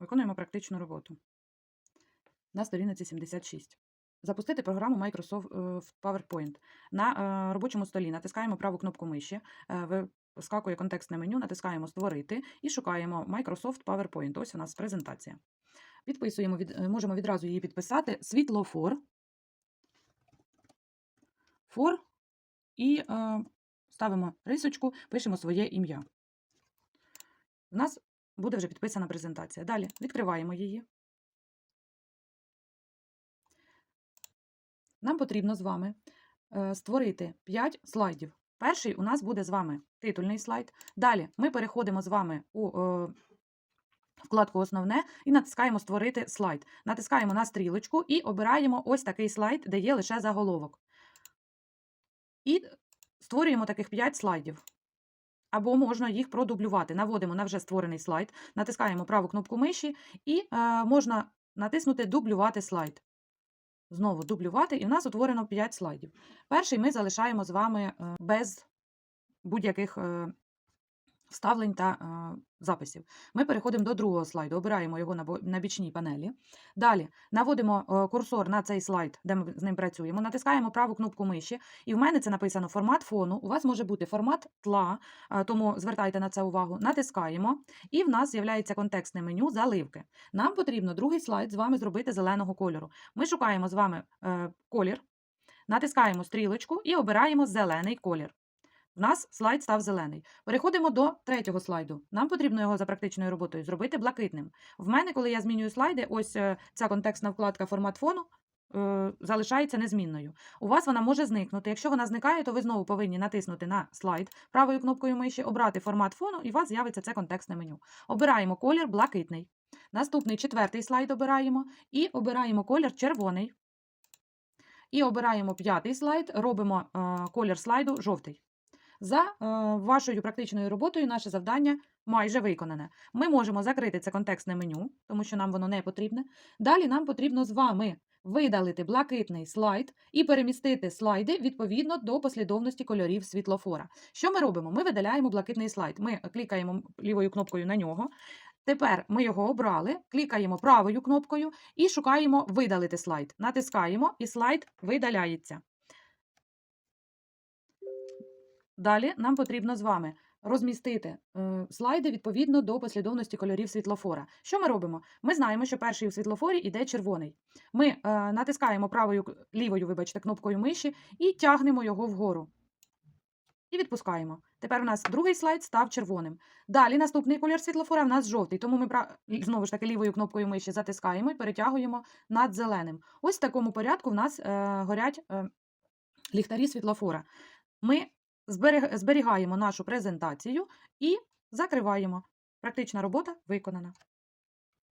Виконуємо практичну роботу. На сторінці 76. Запустити програму Microsoft е, PowerPoint. На е, робочому столі натискаємо праву кнопку миші, е, вискакує контекстне меню, натискаємо Створити і шукаємо Microsoft PowerPoint. Ось у нас презентація. Підписуємо, від, можемо відразу її підписати. Світлофор. Фор. І е, ставимо рисочку, пишемо своє ім'я. У нас буде вже підписана презентація. Далі відкриваємо її. Нам потрібно з вами е, створити 5 слайдів. Перший у нас буде з вами титульний слайд. Далі ми переходимо з вами у е, вкладку Основне і натискаємо Створити слайд. Натискаємо на стрілочку і обираємо ось такий слайд, де є лише заголовок. І створюємо таких 5 слайдів. Або можна їх продублювати. Наводимо на вже створений слайд, натискаємо праву кнопку миші і е, можна натиснути Дублювати слайд. Знову дублювати, і в нас утворено 5 слайдів. Перший ми залишаємо з вами е, без будь-яких е, вставлень та е, записів. Ми переходимо до другого слайду, обираємо його на на бічній панелі. Далі наводимо е, курсор на цей слайд, де ми з ним працюємо, натискаємо праву кнопку миші, і в мене це написано формат фону. У вас може бути формат тла, е, тому звертайте на це увагу. Натискаємо, і в нас з'являється контекстне меню заливки. Нам потрібно другий слайд з вами зробити зеленого кольору. Ми шукаємо з вами е, колір, натискаємо стрілочку і обираємо зелений колір. В нас слайд став зелений. Переходимо до третього слайду. Нам потрібно його за практичною роботою зробити блакитним. В мене, коли я змінюю слайди, ось е, ця контекстна вкладка формат фону е, залишається незмінною. У вас вона може зникнути. Якщо вона зникає, то ви знову повинні натиснути на слайд правою кнопкою миші, обрати формат фону, і у вас з'явиться це контекстне меню. Обираємо колір блакитний. Наступний четвертий слайд обираємо і обираємо колір червоний. І обираємо п'ятий слайд, робимо е, колір слайду жовтий. За е, вашою практичною роботою наше завдання майже виконане. Ми можемо закрити це контекстне меню, тому що нам воно не потрібне. Далі нам потрібно з вами видалити блакитний слайд і перемістити слайди відповідно до послідовності кольорів світлофора. Що ми робимо? Ми видаляємо блакитний слайд. Ми клікаємо лівою кнопкою на нього. Тепер ми його обрали, клікаємо правою кнопкою і шукаємо видалити слайд. Натискаємо, і слайд видаляється. Далі нам потрібно з вами розмістити е, слайди відповідно до послідовності кольорів світлофора. Що ми робимо? Ми знаємо, що перший у світлофорі йде червоний. Ми е, натискаємо правою лівою, вибачте, кнопкою миші і тягнемо його вгору. І відпускаємо. Тепер у нас другий слайд став червоним. Далі наступний колір світлофора в нас жовтий, тому ми знову ж таки лівою кнопкою миші затискаємо і перетягуємо над зеленим. Ось в такому порядку в нас е, горять ліхтарі світлофора. Ми зберігаємо нашу презентацію і закриваємо. Практична робота виконана.